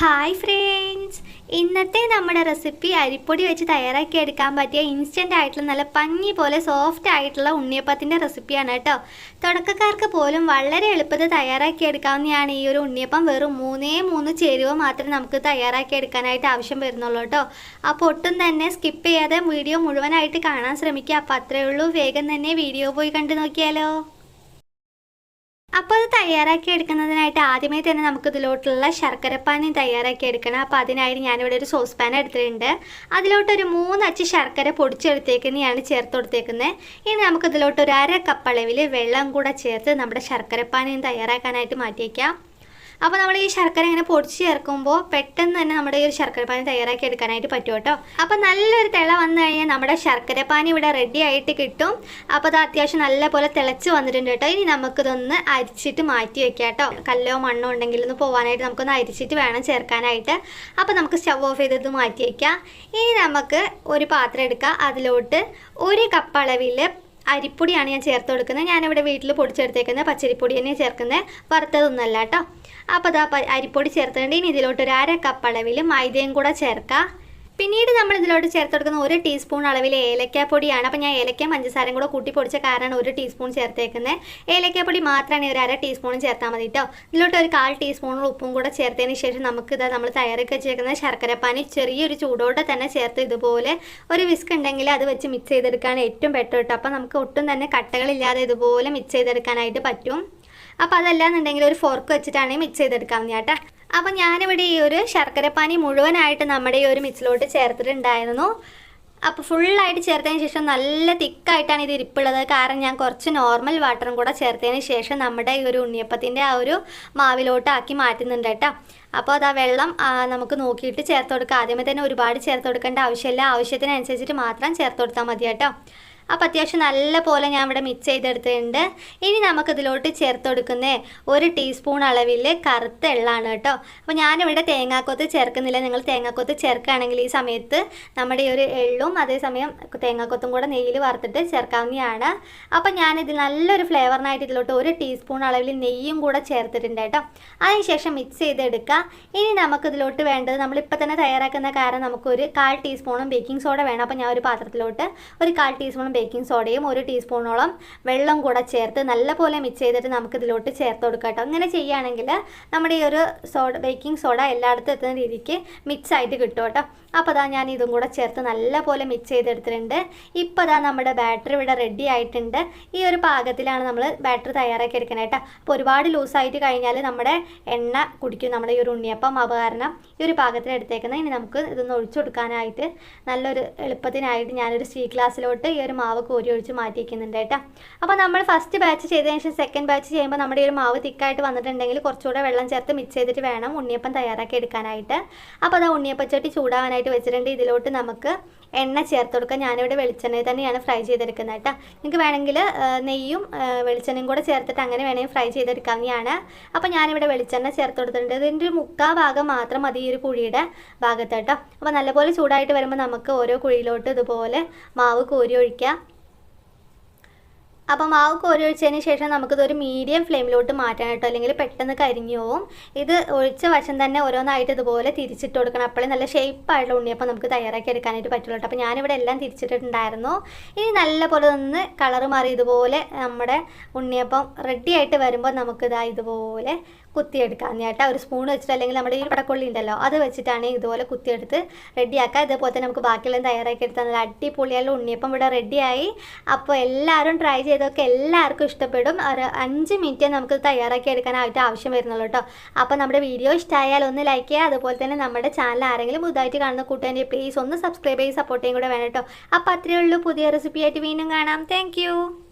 Hi friends ഇന്നത്തെ നമ്മുടെ recipe അരിപ്പൊടി വെച്ച് തയ്യാറാക്കി എടുക്കാൻ പറ്റിയ ഇൻസ്റ്റന്റ് ആയിട്ടുള്ള നല്ല പഞ്ഞി പോലെ സോഫ്റ്റ് ആയിട്ടുള്ള ഉണ്ണിയപ്പത്തിന്റെ റെസിപ്പിയാണ് കേട്ടോ. തുടക്കക്കാർക്ക് പോലും വളരെ എളുപ്പത്തിൽ തയ്യാറാക്കി എടുക്കാവുന്നതാണ് ഈ ഒരു ഉണ്ണിയപ്പം. വെറും മൂന്നേ മൂന്ന് ചേരുവ മാത്രമേ നമുക്ക് തയ്യാറാക്കി എടുക്കാനായിട്ട് ആവശ്യം വരുന്നുള്ളൂ കേട്ടോ. അപ്പോൾ ഒട്ടും തന്നെ സ്കിപ്പ് ചെയ്യാതെ വീഡിയോ മുഴുവനായിട്ട് കാണാൻ ശ്രമിക്കുക. അപ്പോൾ അത്രയേ ഉള്ളൂ. വേഗം തന്നെ വീഡിയോ പോയി കണ്ടു നോക്കിയാലോ. അപ്പോൾ അത് തയ്യാറാക്കി എടുക്കുന്നതിനായിട്ട് ആദ്യമേ തന്നെ നമുക്ക് ഇതിലോട്ടുള്ള ശർക്കരപ്പാനി തയ്യാറാക്കി എടുക്കണം. അപ്പോൾ അതിനായിട്ട് ഞാനിവിടെ ഒരു സോസ് പാൻ എടുത്തിട്ടുണ്ട്. അതിലോട്ടൊരു ഒരു മൂന്ന് ശർക്കര പൊടിച്ചെടുത്തേക്കുന്നതാണ് ചേർത്ത് കൊടുത്തേക്കുന്നത് ഇനി നമുക്ക് ഇതിലോട്ട് ഒരു അര കപ്പ് അളവിൽ വെള്ളം കൂടെ ചേർത്ത് നമ്മുടെ ശർക്കരപ്പാനിയും തയ്യാറാക്കാനായിട്ട് മാറ്റിയേക്കാം. അപ്പോൾ നമ്മൾ ഈ ശർക്കര ഇങ്ങനെ പൊടിച്ച് ചേർക്കുമ്പോൾ പെട്ടെന്ന് തന്നെ നമ്മുടെ ഈ ഒരു ശർക്കരപ്പാനി തയ്യാറാക്കി എടുക്കാനായിട്ട് പറ്റും കേട്ടോ. അപ്പോൾ നല്ലൊരു തിള വന്നു കഴിഞ്ഞാൽ നമ്മുടെ ശർക്കരപ്പാനി ഇവിടെ റെഡി ആയിട്ട് കിട്ടും. അപ്പോൾ അത് അത്യാവശ്യം നല്ല പോലെ തിളച്ച് വന്നിട്ടുണ്ട് കേട്ടോ. ഇനി നമുക്കിതൊന്ന് അരിച്ചിട്ട് മാറ്റി വെക്കാം കേട്ടോ. കല്ലോ മണ്ണോ ഉണ്ടെങ്കിൽ ഒന്ന് പോകാനായിട്ട് നമുക്കൊന്ന് അരിച്ചിട്ട് വേണം ചേർക്കാനായിട്ട്. അപ്പോൾ നമുക്ക് സ്റ്റവ് ഓഫ് ചെയ്തത് മാറ്റി വയ്ക്കാം ഇനി നമുക്ക് ഒരു പാത്രം എടുക്കാം. അതിലോട്ട് ഒരു കപ്പ് അളവിൽ അരിപ്പൊടിയാണ് ഞാൻ ചേർത്ത് കൊടുക്കുന്നത്. ഞാനിവിടെ വീട്ടിൽ പൊടിച്ചെടുത്തേക്കുന്നത് പച്ചരിപ്പൊടി തന്നെ ചേർക്കുന്നത്. വറുത്തതൊന്നുമല്ല കേട്ടോ. അപ്പോൾ അതാ അരിപ്പൊടി ചേർത്തുകൊണ്ട് ഇനി ഇതിലോട്ട് ഒരു അര കപ്പ് അളവിൽ മൈദയും കൂടെ ചേർക്കാം. പിന്നീട് നമ്മൾ ഇതിലോട്ട് ചേർത്ത് കൊടുക്കുന്ന ഒരു ടീസ്പൂൺ അളവിൽ ഏലക്കാപ്പൊടിയാണ്. അപ്പോൾ ഞാൻ ഏലക്കയും പഞ്ചസാരയും കൂടെ കൂട്ടി പൊടിച്ച കാരണം ഒരു ടീസ്പൂൺ ചേർത്തേക്കുന്നത്. ഏലക്കാപ്പൊടി മാത്രമാണ് ഒരു അര ടീസ്പൂണും ചേർത്താൽ മതി കേട്ടോ ഇതിലോട്ട് ഒരു കാൽ ടീസ്പൂണും ഉപ്പും കൂടെ ചേർത്തതിന് ശേഷം നമുക്ക് ഇതാ നമ്മൾ തയ്യാറാക്കി വെച്ചേക്കുന്ന ശർക്കരപ്പാനി. ചെറിയൊരു ചൂടോടെ തന്നെ ചേർത്ത് ഇതുപോലെ ഒരു വിസ്ക് ഉണ്ടെങ്കിൽ അത് വെച്ച് മിക്സ് ചെയ്തെടുക്കാൻ ഏറ്റവും ബെറ്റർ കേട്ടോ അപ്പോൾ നമുക്ക് ഒട്ടും തന്നെ കട്ടകളില്ലാതെ ഇതുപോലെ മിക്സ് ചെയ്തെടുക്കാനായിട്ട് പറ്റും. അപ്പോൾ അതല്ലാന്നുണ്ടെങ്കിൽ ഒരു ഫോർക്ക് വെച്ചിട്ടാണെങ്കിൽ മിക്സ് ചെയ്തെടുക്കാവുന്ന കേട്ടോ അപ്പോൾ ഞാനിവിടെ ഈ ഒരു ശർക്കരപ്പാനി മുഴുവനായിട്ട് നമ്മുടെ ഈ ഒരു മിക്സിലോട്ട് ചേർത്തിട്ടുണ്ടായിരുന്നു. അപ്പോൾ ഫുള്ളായിട്ട് ചേർത്തതിന് ശേഷം നല്ല തിക്കായിട്ടാണ് ഇത് ഇരിപ്പുള്ളത്. കാരണം ഞാൻ കുറച്ച് നോർമൽ വാട്ടറും കൂടെ ചേർത്തതിന് ശേഷം നമ്മുടെ ഈ ഒരു ഉണ്ണിയപ്പത്തിന്റെ ആ ഒരു മാവിലോട്ടാക്കി മാറ്റുന്നുണ്ട് കേട്ടോ. അപ്പോൾ അത് ആ വെള്ളം നമുക്ക് നോക്കിയിട്ട് ചേർത്ത് കൊടുക്കുക. ആദ്യമേ തന്നെ ഒരുപാട് ചേർത്ത് കൊടുക്കേണ്ട ആവശ്യമില്ല. ആവശ്യത്തിനനുസരിച്ചിട്ട് മാത്രം ചേർത്ത് കൊടുത്താൽ മതി കേട്ടോ. അപ്പോൾ അത്യാവശ്യം നല്ല പോലെ ഞാൻ ഇവിടെ മിക്സ് ചെയ്തെടുത്തിട്ടുണ്ട്. ഇനി നമുക്കിതിലോട്ട് ചേർത്ത് കൊടുക്കുന്ന ഒരു ടീസ്പൂൺ അളവിൽ കറുത്ത എള്ളാണ് കേട്ടോ. അപ്പോൾ ഞാനിവിടെ തേങ്ങാക്കൊത്ത് ചേർക്കുന്നില്ല. നിങ്ങൾ തേങ്ങാക്കൊത്ത് ചേർക്കുകയാണെങ്കിൽ ഈ സമയത്ത് നമ്മുടെ ഈ ഒരു എള്ളും അതേസമയം തേങ്ങാക്കൊത്തും കൂടെ നെയ്യിൽ വറുത്തിട്ട് ചേർക്കാവുന്നതാണ്. അപ്പോൾ ഞാനിതിൽ നല്ലൊരു ഫ്ലേവറിനായിട്ട് ഇതിലോട്ട് ഒരു ടീസ്പൂൺ അളവിൽ നെയ്യും കൂടെ ചേർത്തിട്ടുണ്ട് കേട്ടോ. അതിനുശേഷം മിക്സ് ചെയ്തെടുക്കുക. ഇനി നമുക്കിതിലോട്ട് വേണ്ടത് നമ്മളിപ്പോൾ തന്നെ തയ്യാറാക്കുന്ന കാരണം നമുക്കൊരു കാൽ ടീസ്പൂണും ബേക്കിംഗ് സോഡ വേണം. അപ്പോൾ ഞാൻ ഒരു പാത്രത്തിലോട്ട് ഒരു കാൽ ടീസ്പൂണും ബേക്കിംഗ് സോഡയും ഒരു ടീസ്പൂണോളം വെള്ളം കൂടെ ചേർത്ത് നല്ലപോലെ മിക്സ് ചെയ്തിട്ട് നമുക്ക് ഇതിലോട്ട് ചേർത്ത് കൊടുക്കാം കേട്ടോ. അങ്ങനെ ചെയ്യുകയാണെങ്കിൽ നമ്മുടെ ഈ ഒരു സോഡ ബേക്കിംഗ് സോഡ എല്ലായിടത്തും എത്തുന്ന രീതിക്ക് മിക്സ് ആയിട്ട് കിട്ടും കേട്ടോ. അപ്പോൾ അതാ ഞാൻ ഇതും കൂടെ ചേർത്ത് നല്ലപോലെ മിക്സ് ചെയ്തെടുത്തിട്ടുണ്ട്. ഇപ്പോൾ അതാ നമ്മുടെ ബാറ്ററി ഇവിടെ റെഡി ആയിട്ടുണ്ട്. ഈ ഒരു പാകത്തിലാണ് നമ്മൾ ബാറ്ററി തയ്യാറാക്കി എടുക്കുന്നത് കേട്ടോ. അപ്പോൾ ഒരുപാട് ലൂസായിട്ട് കഴിഞ്ഞാൽ നമ്മുടെ എണ്ണ കുടിക്കും. നമ്മുടെ ഈ ഒരു ഉണ്ണിയപ്പം അപകാരണം ഈ ഒരു പാകത്തിൽ എടുത്തേക്കുന്നത്. ഇനി നമുക്ക് ഇതൊന്ന് ഒഴിച്ചു കൊടുക്കാനായിട്ട് നല്ലൊരു എളുപ്പത്തിനായിട്ട് ഞാനൊരു സ്റ്റീ ഗ്ലാസ്സിലോട്ട് ഈ ഒരു കോരി ഒഴിച്ച് മാറ്റി വയ്ക്കുന്നുണ്ട് കേട്ടോ. അപ്പോൾ നമ്മൾ ഫസ്റ്റ് ബാച്ച് ചെയ്തതിന് ശേഷം സെക്കൻഡ് ബാച്ച് ചെയ്യുമ്പോൾ നമ്മുടെ ഒരു മാവ് തിക്കായിട്ട് വന്നിട്ടുണ്ടെങ്കിൽ കുറച്ചുകൂടെ വെള്ളം ചേർത്ത് മിക്സ് ചെയ്തിട്ട് വേണം ഉണ്ണിയപ്പം തയ്യാറാക്കി എടുക്കാനായിട്ട്. അപ്പോൾ അത് ഉണ്ണിയപ്പച്ചട്ടി ചൂടാവാനായിട്ട് വെച്ചിട്ടുണ്ട്. ഇതിലോട്ട് നമുക്ക് എണ്ണ ചേർത്ത് കൊടുക്കുക ഞാനിവിടെ വെളിച്ചെണ്ണയിൽ തന്നെയാണ് ഫ്രൈ ചെയ്തെടുക്കുന്നത് കേട്ടോ. നിങ്ങൾക്ക് വേണമെങ്കിൽ നെയ്യും വെളിച്ചെണ്ണയും കൂടെ ചേർത്തിട്ട് അങ്ങനെ വേണമെങ്കിൽ ഫ്രൈ ചെയ്തെടുക്കാവുന്നതാണ്. അപ്പോൾ ഞാനിവിടെ വെളിച്ചെണ്ണ ചേർത്ത് കൊടുത്തിട്ടുണ്ട്. ഇതിന്റെ ഒരു മുക്കാ ഭാഗം മാത്രം മതി ഈ ഒരു കുഴിയുടെ ഭാഗത്ത് കേട്ടോ. അപ്പോൾ നല്ലപോലെ ചൂടായിട്ട് വരുമ്പോൾ നമുക്ക് ഓരോ കുഴിയിലോട്ട് ഇതുപോലെ മാവ് കോരി ഒഴിക്കാം. അപ്പോൾ മാവ് കോരി ഒഴിച്ചതിന് ശേഷം നമുക്കിതൊരു മീഡിയം ഫ്ലെയിമിലോട്ട് മാറ്റാൻ കേട്ടോ. അല്ലെങ്കിൽ പെട്ടെന്ന് കരിഞ്ഞു പോവും. ഇത് ഒഴിച്ച വശം തന്നെ ഓരോന്നായിട്ട് ഇതുപോലെ തിരിച്ചിട്ട് കൊടുക്കണം. അപ്പോഴേ നല്ല ഷേപ്പായിട്ടുള്ള ഉണ്ണിയപ്പം നമുക്ക് തയ്യാറാക്കി എടുക്കാനായിട്ട് പറ്റുള്ളൂ കേട്ടോ. അപ്പോൾ ഞാനിവിടെ എല്ലാം തിരിച്ചിട്ടുണ്ടായിരുന്നു ഇനി നല്ലപോലെ ഒന്ന് കളറ് മാറി ഇതുപോലെ നമ്മുടെ ഉണ്ണിയപ്പം റെഡി ആയിട്ട് വരുമ്പോൾ നമുക്കിതാ ഇതുപോലെ കുത്തിയെടുക്കാം. കേട്ടോ ഒരു സ്പൂൺ വെച്ചിട്ട് അല്ലെങ്കിൽ നമ്മുടെ ഈ പടക്കൊള്ളി ഉണ്ടല്ലോ അത് വെച്ചിട്ടാണ് ഇതുപോലെ കുത്തിയെടുത്ത് റെഡിയാക്കുക. ഇതേപോലെ തന്നെ നമുക്ക് ബാക്കിയുള്ള തയ്യാറാക്കി എടുത്താൽ നല്ല അടിപൊളിയായുള്ള ഉണ്ണിയപ്പം ഇവിടെ റെഡിയായി. അപ്പോൾ എല്ലാവരും ട്രൈ ചെയ്തൊക്കെ എല്ലാവർക്കും ഇഷ്ടപ്പെടും. ഒരു അഞ്ച് മിനിറ്റ് നമുക്ക് തയ്യാറാക്കി എടുക്കാനായിട്ട് ആവശ്യം വരുന്നുള്ളൂ കേട്ടോ. അപ്പോൾ നമ്മുടെ വീഡിയോ ഇഷ്ടമായാൽ ഒന്ന് ലൈക്ക് ചെയ്യുക. അതുപോലെ തന്നെ നമ്മുടെ ചാനൽ ആരെങ്കിലും പുതുതായിട്ട് കാണുന്ന കൂട്ടുകാരെ പ്ലീസ് ഒന്ന് സബ്സ്ക്രൈബ് ചെയ്ത് സപ്പോർട്ട് ചെയ്യും കൂടെ വേണം കേട്ടോ. അപ്പോൾ അത്രയേ ഉള്ളൂ. പുതിയ റെസിപ്പിയായിട്ട് വീണ്ടും കാണാം. താങ്ക്